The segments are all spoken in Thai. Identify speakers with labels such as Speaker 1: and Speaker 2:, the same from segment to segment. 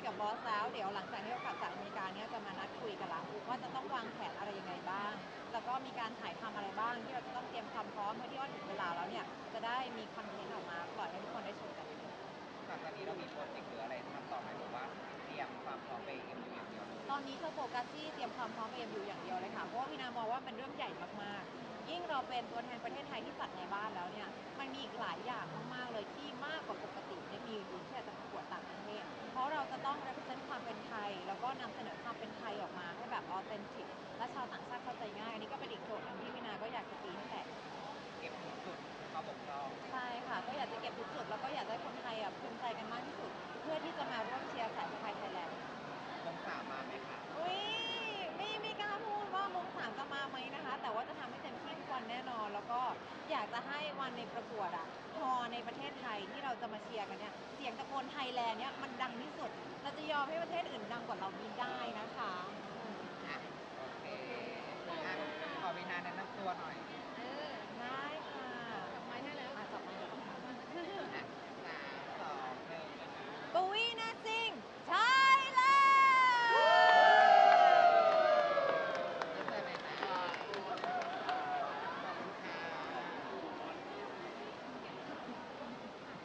Speaker 1: ยกับบอสแล้ว เดี๋ยวหลังจากที่เรากลับจากอเมริกาเนี่ยจะมานัดคุยกันละว่าจะต้องวางแผนอะไรยังไงบ้าง แล้วก็มีการถ่ายทำอะไรบ้างที่เราจะต้องเตรียมความพร้อมเพื่อที่ว่าถึงเวลาแล้วเนี่ยจะได้มีคอนเทนต์ออกมาปล่อยให้ทุกคนได้ชมกัน
Speaker 2: หลังจากนี้เรามีโปรเจกต์หรืออะไรทำต่อไหมหรือว่าเตรียมความพร้อมไปเอ็มยูอย่างเดียวเลย
Speaker 1: ตอนนี้จะโฟกัสที่เตรียมความพร้อมเอ็มยูอย่างเดียวเลยค่ะ เพราะว่าพี่นามองว่าเป็นเรื่องใหญ่มากๆ ยิ่งเราเป็นตัวแทนประเทศไทยที่จัดในบ้านแล้วเนี่ย มันมีอีกหลายอย่าง ต้อง represent ความเป็นไทย แล้วก็นำเสนอความเป็นไทยออกมาให้แบบ authentic และชาวต่างชาติเข้าใจง่ายอันนี้ก็เป็นอีกโจทย์หนึงที่พี่นาก็อยากจะตีให้แตก
Speaker 2: เก็บทุกจุดข้อบกพร่อง
Speaker 1: ใช่ค่ะ ก็อยากจะเก็บทุกจุด แล้วก็อยากให้คนไทยอะภูมิใจกันมากที่สุด เพื่อที่จะมาร่วมเชียร์สายสะพายไทยแลนด์
Speaker 2: วงสามมาไหมคะ
Speaker 1: อุ้ยไม่ไม่กล้าพูดว่ามงสามจะมาไหมนะคะ แต่ว่าจะทำให้เต็มที่ทุกวันแน่นอน แล้วก็อยากจะให้วันในประกวดอะพอในประเทศไทยที่เราจะมาเชียร์กันเนี่ยเสียงตะโกนไทยแลนด์เนี่ยมันดังที่สุด เราจะยอมให้ประเทศอื่นดังกว่าเราไม่ได้นะคะ
Speaker 2: อะโอเคอะขอวินาแนะนำตัวหน่อย
Speaker 1: ได้ค่ะจับไม้ให้แล้วจับไม้
Speaker 2: อะสามสองหนึ่ง
Speaker 1: ปวีนาซิงไทยแลนด์
Speaker 2: เจอเลยนะขอบคุณค่ะ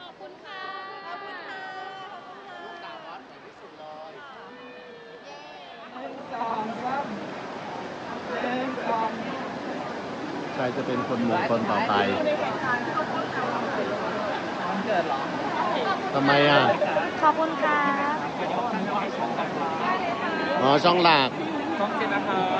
Speaker 1: ขอบคุณค่ะ ขอบคุณค่ะ ขอบคุณค่ะลูกสาวบอสที่สุดเลย
Speaker 3: ใค รจะเป็นคนมงคลต่อไป
Speaker 2: วันเกิดเหรอ
Speaker 3: ทำไมอะ
Speaker 1: ขอบคุณค่ะ
Speaker 3: อ๋อ ช่องหลัก
Speaker 2: ต้องเจนนะครับ